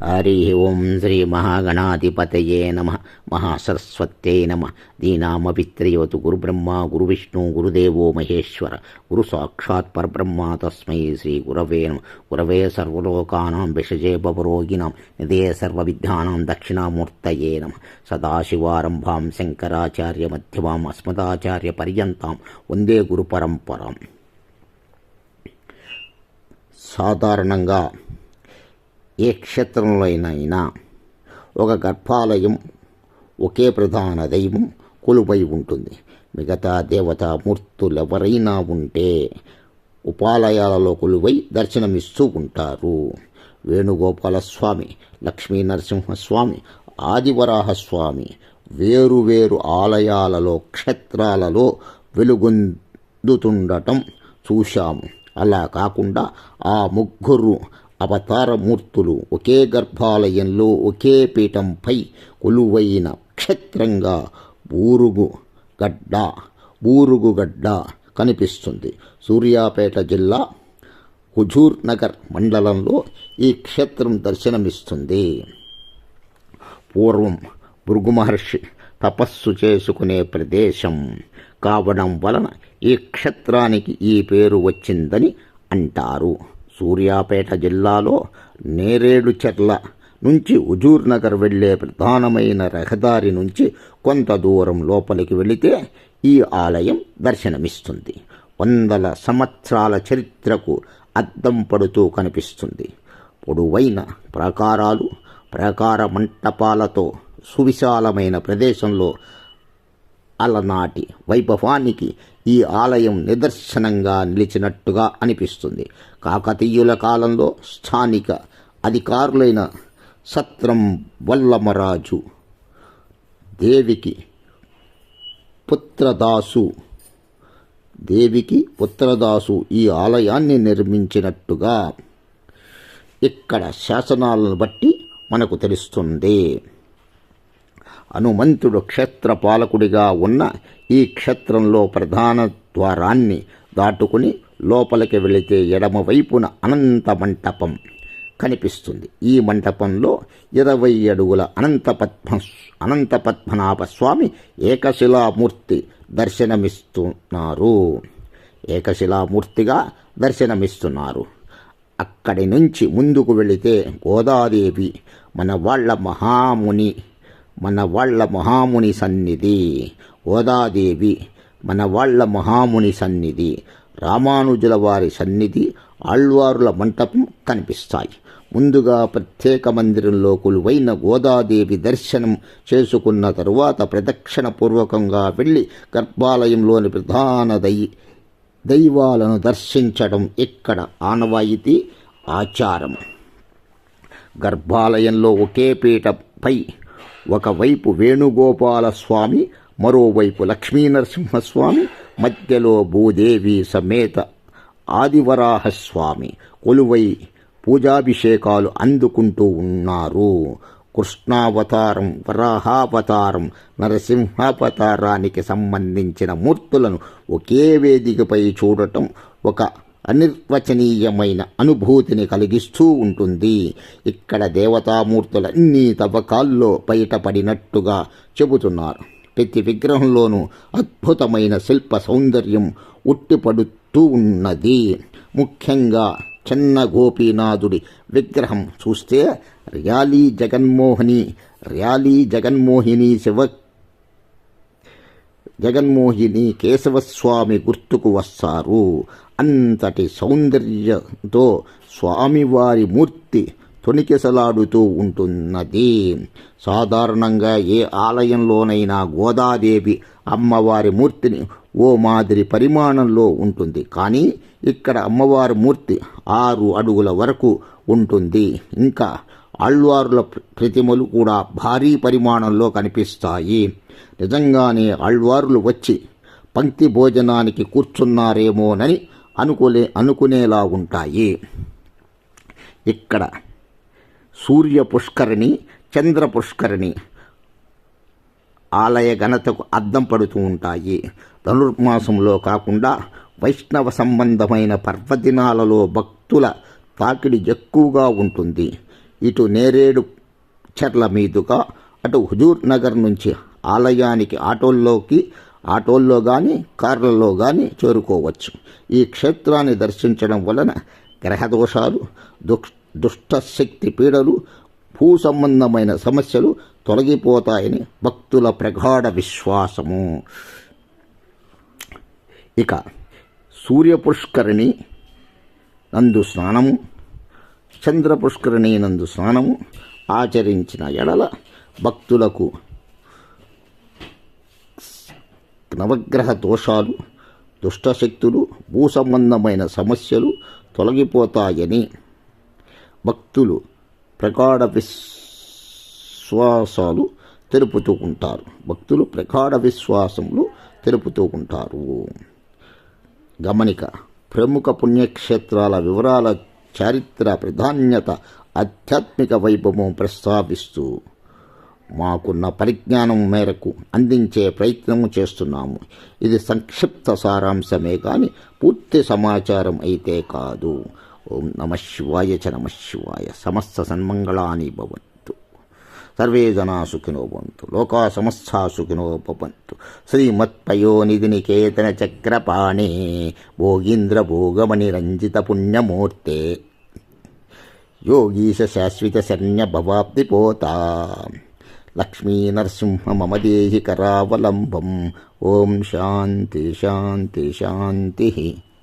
హరి ఓం శ్రీ మహాగణాధిపతయే నమ మహాసరస్వత్యై నమ దీనామపిత్రయోతు గురుబ్రహ్మ గురువిష్ణు గురుదేవో మహేశ్వర గురు సాక్షాత్ పరబ్రహ్మ తస్మై శ్రీ గురవే నమ గురవే సర్వలోకానాం విషజే భవరోగిణాం నిదే సర్వవిద్యానాం దక్షిణామూర్తయే నమ సదాశివారంభాం శంకరాచార్య మధ్యమాం అస్మదాచార్య పర్యంతాం వందే గురు పరంపరాం సాధారణంగా ఏ క్షేత్రంలోనైనా ఒక గర్భాలయం ఒకే ప్రధాన దైవం కొలువై ఉంటుంది. మిగతా దేవతా మూర్తులు ఎవరైనా ఉంటే ఉపాలయాలలో కొలువై దర్శనమిస్తూ ఉంటారు. వేణుగోపాలస్వామి లక్ష్మీ నరసింహస్వామి ఆదివరాహస్వామి వేరువేరు ఆలయాలలో క్షేత్రాలలో వెలుగొందుతుండటం చూశాము. అలా కాకుండా ఆ ముగ్గురు అవతారమూర్తులు ఒకే గర్భాలయంలో ఒకే పీఠంపై కొలువైన క్షేత్రంగా బూరుగు గడ్డ బూరుగుగడ్డ కనిపిస్తుంది. సూర్యాపేట జిల్లా హుజూర్ నగర్ మండలంలో ఈ క్షేత్రం దర్శనమిస్తుంది. పూర్వం భృగు మహర్షి తపస్సు చేసుకునే ప్రదేశం. కావడం వలన ఈ క్షేత్రానికి ఈ పేరు వచ్చిందని అంటారు. సూర్యాపేట జిల్లాలో నేరేడుచెర్ల నుంచి హుజూర్ నగర్ వెళ్ళే ప్రధానమైన రహదారి నుంచి కొంత దూరం లోపలికి వెళితే ఈ ఆలయం దర్శనమిస్తుంది. వందల సంవత్సరాల చరిత్రకు అద్దం పడుతూ కనిపిస్తుంది. పొడవైన ప్రాకారాలు ప్రాకార మంటపాలతో సువిశాలమైన ప్రదేశంలో అలనాటి వైభవానికి ఈ ఆలయం నిదర్శనంగా నిలిచినట్టుగా అనిపిస్తుంది. కాకతీయుల కాలంలో స్థానిక అధికారులైన సత్రం వల్లమరాజు దేవికి పుత్రదాసు దేవికి పుత్రదాసు ఈ ఆలయాన్ని నిర్మించినట్టుగా ఇక్కడ శాసనాలను బట్టి మనకు తెలుస్తుంది. హనుమంతుడు క్షేత్రపాలకుడిగా ఉన్న ఈ క్షేత్రంలో ప్రధాన ద్వారాన్ని దాటుకుని లోపలికి వెళితే ఎడమవైపున అనంత మంటపం కనిపిస్తుంది. ఈ మంటపంలో ఇరవై అడుగుల అనంత పద్మ అనంత పద్మనాభ స్వామి ఏకశిలామూర్తి దర్శనమిస్తున్నారు. ఏకశిలామూర్తిగా దర్శనమిస్తున్నారు. అక్కడి నుంచి ముందుకు వెళితే గోదాదేవి మన వాళ్ళ మహాముని మన వాళ్ళ మహాముని సన్నిధి. గోదాదేవి మన వాళ్ళ మహాముని సన్నిధి. రామానుజుల వారి సన్నిధి ఆళ్వారుల మంటపం కనిపిస్తాయి. ముందుగా ప్రత్యేక మందిరంలో కొలువైన గోదాదేవి దర్శనం చేసుకున్న తరువాత ప్రదక్షిణ పూర్వకంగా వెళ్ళి గర్భాలయంలోని ప్రధాన దై దైవాలను దర్శించడం ఇక్కడ ఆనవాయితీ? ఆచారం. గర్భాలయంలో ఒకే పీఠపై ఒకవైపు వేణుగోపాల స్వామి మరోవైపు లక్ష్మీనరసింహస్వామి మధ్యలో భూదేవి సమేత ఆదివరాహస్వామి కొలువై పూజాభిషేకాలు అందుకుంటూ ఉన్నారు. కృష్ణావతారం వరాహావతారం నరసింహావతారానికి సంబంధించిన మూర్తులను ఒకే వేదికపై చూడటం ఒక అనిర్వచనీయమైన అనుభూతిని కలిగిస్తూ ఉంటుంది. ఇక్కడ దేవతామూర్తులన్నీ తవ్వకాల్లో బయటపడినట్టుగా చెబుతున్నారు. ప్రతి విగ్రహంలోనూ అద్భుతమైన శిల్ప సౌందర్యం ఉట్టిపడుతూ ఉన్నది. ముఖ్యంగా చిన్న గోపీనాథుడి విగ్రహం చూస్తే ర్యాలీ జగన్మోహిని ర్యాలీ జగన్మోహిని శివ జగన్మోహిని కేశవస్వామి గుర్తుకు వస్తారు. అంతటి సౌందర్యంతో స్వామివారి మూర్తి తొణికిసలాడుతూ ఉంటున్నది. సాధారణంగా ఏ ఆలయంలోనైనా గోదాదేవి అమ్మవారి మూర్తిని ఓ మాదిరి పరిమాణంలో ఉంటుంది. కానీ ఇక్కడ అమ్మవారి మూర్తి ఆరు అడుగుల వరకు ఉంటుంది. ఇంకా ఆళ్వారుల ప్రతిమలు కూడా భారీ పరిమాణంలో కనిపిస్తాయి. నిజంగానే ఆళ్వారులు వచ్చి పంక్తి భోజనానికి కూర్చున్నారేమోనని అనుకునే అనుకునేలా ఉంటాయి ఇక్కడ సూర్య పుష్కరిణి చంద్ర పుష్కరిణి ఆలయ ఘనతకు అద్దం పడుతూ ఉంటాయి. ధనుర్మాసంలో కాకుండా వైష్ణవ సంబంధమైన పర్వదినాలలో భక్తుల తాకిడి ఎక్కువగా ఉంటుంది. ఇటు నేరేడు చెర్ల మీదుగా అటు హుజూర్ నగర్ నుంచి ఆలయానికి ఆటోల్లోకి ఆటోల్లో కానీ కార్లలో కానీ చేరుకోవచ్చు. ఈ క్షేత్రాన్ని దర్శించడం వలన గ్రహదోషాలు దుష్ దుష్ట శక్తి పీడలు భూ సంబంధమైన సమస్యలు తొలగిపోతాయని భక్తుల ప్రగాఢ విశ్వాసము. ఇక సూర్య పుష్కరిణి నందు స్నానము చంద్ర పుష్కరిణి నందు స్నానము ఆచరించిన ఎడల భక్తులకు నవగ్రహ దోషాలు దుష్టశక్తులు భూ సంబంధమైన సమస్యలు తొలగిపోతాయని భక్తులు ప్రగాఢ విశ్వాసాలు తెలుపుతూ ఉంటారు. భక్తులు ప్రగాఢ విశ్వాసములు తెలుపుతూ ఉంటారు. గమనిక ప్రముఖ పుణ్యక్షేత్రాల వివరాల చారిత్ర ప్రాధాన్యత ఆధ్యాత్మిక వైభవం ప్రస్తావిస్తూ మాకున్న పరిజ్ఞానం మేరకు అందించే ప్రయత్నము చేస్తున్నాము. ఇది సంక్షిప్త సారాంశమే కానీ పూర్తి సమాచారం అయితే కాదు. ఓం నమ శివాయ చ నమ శివాయ. సమస్త సన్మంగళాని భవంతు. సర్వే జనా సుఖినో భవంతు. లోకా సమస్తా సుఖినో భవంతు. శ్రీమత్పయోనిధి నికేతన చక్రపాణే భోగీంద్ర భోగమణి రంజిత పుణ్యమూర్తే యోగీశ శాశ్వత శరణ్య భవాబ్ది పోతా लक्ष्मी नरसिंह मम देहि करावलम्बम्। शांति शान्ति शान्ति शान्तिः।